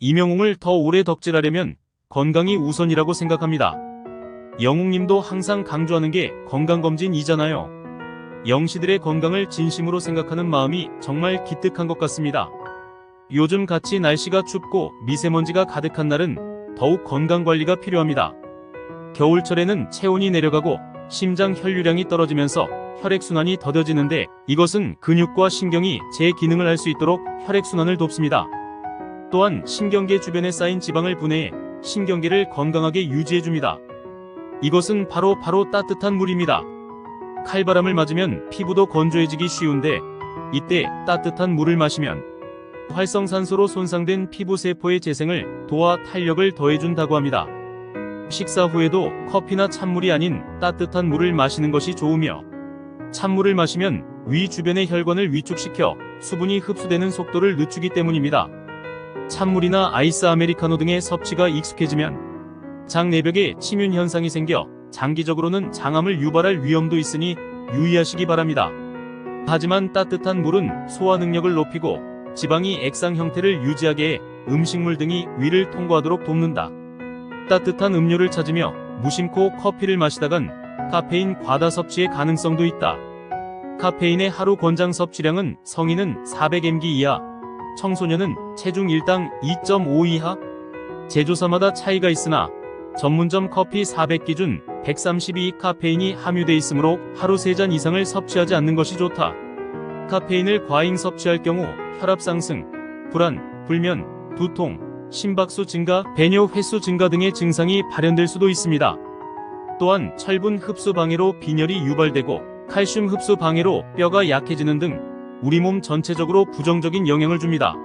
이명웅을 더 오래 덕질하려면 건강이 우선이라고 생각합니다. 영웅님도 항상 강조하는 게 건강검진이잖아요. 영시들의 건강을 진심으로 생각하는 마음이 정말 기특한 것 같습니다. 요즘 같이 날씨가 춥고 미세먼지가 가득한 날은 더욱 건강 관리가 필요합니다. 겨울철에는 체온이 내려가고 심장 혈류량이 떨어지면서 혈액순환이 더뎌지는데 이것은 근육과 신경이 제 기능을 할 수 있도록 혈액순환을 돕습니다. 또한 신경계 주변에 쌓인 지방을 분해해 신경계를 건강하게 유지해줍니다. 이것은 바로 바로 따뜻한 물입니다. 칼바람을 맞으면 피부도 건조해지기 쉬운데 이때 따뜻한 물을 마시면 활성산소로 손상된 피부 세포의 재생을 도와 탄력을 더해준다고 합니다. 식사 후에도 커피나 찬물이 아닌 따뜻한 물을 마시는 것이 좋으며 찬물을 마시면 위 주변의 혈관을 위축시켜 수분이 흡수되는 속도를 늦추기 때문입니다. 찬물이나 아이스 아메리카노 등의 섭취가 익숙해지면 장 내벽에 침윤 현상이 생겨 장기적으로는 장암을 유발할 위험도 있으니 유의하시기 바랍니다. 하지만 따뜻한 물은 소화 능력을 높이고 지방이 액상 형태를 유지하게 해 음식물 등이 위를 통과하도록 돕는다. 따뜻한 음료를 찾으며 무심코 커피를 마시다간 카페인 과다 섭취의 가능성도 있다. 카페인의 하루 권장 섭취량은 성인은 400mg 이하, 청소년은 체중 1당 2.5 이하, 제조사마다 차이가 있으나 전문점 커피 400 기준 132 카페인이 함유돼 있으므로 하루 3잔 이상을 섭취하지 않는 것이 좋다. 카페인을 과잉 섭취할 경우 혈압 상승, 불안, 불면, 두통, 심박수 증가, 배뇨 횟수 증가 등의 증상이 발현될 수도 있습니다. 또한 철분 흡수 방해로 빈혈이 유발되고 칼슘 흡수 방해로 뼈가 약해지는 등 우리 몸 전체적으로 부정적인 영향을 줍니다.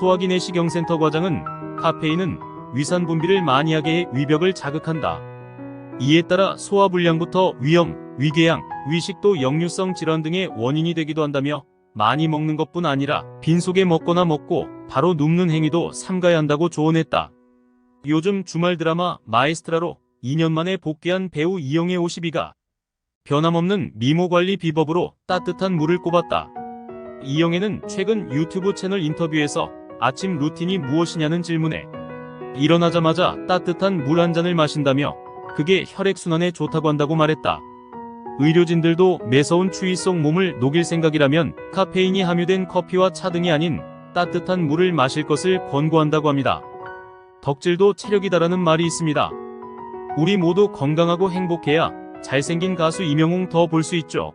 소화기 내시경센터 과장은 카페인은 위산 분비를 많이 하게 해 위벽을 자극한다. 이에 따라 소화불량부터 위염, 위궤양, 위식도 역류성 질환 등의 원인이 되기도 한다며 많이 먹는 것뿐 아니라 빈속에 먹거나 먹고 바로 눕는 행위도 삼가야 한다고 조언했다. 요즘 주말 드라마 마에스트라로 2년 만에 복귀한 배우 이영애 52가 변함없는 미모 관리 비법으로 따뜻한 물을 꼽았다. 이영애는 최근 유튜브 채널 인터뷰에서 아침 루틴이 무엇이냐는 질문에 일어나자마자 따뜻한 물 한 잔을 마신다며 그게 혈액순환에 좋다고 한다고 말했다. 의료진들도 매서운 추위 속 몸을 녹일 생각이라면 카페인이 함유된 커피와 차 등이 아닌 따뜻한 물을 마실 것을 권고한다고 합니다. 덕질도 체력이다라는 말이 있습니다. 우리 모두 건강하고 행복해야 잘생긴 가수 이명웅 더 볼 수 있죠.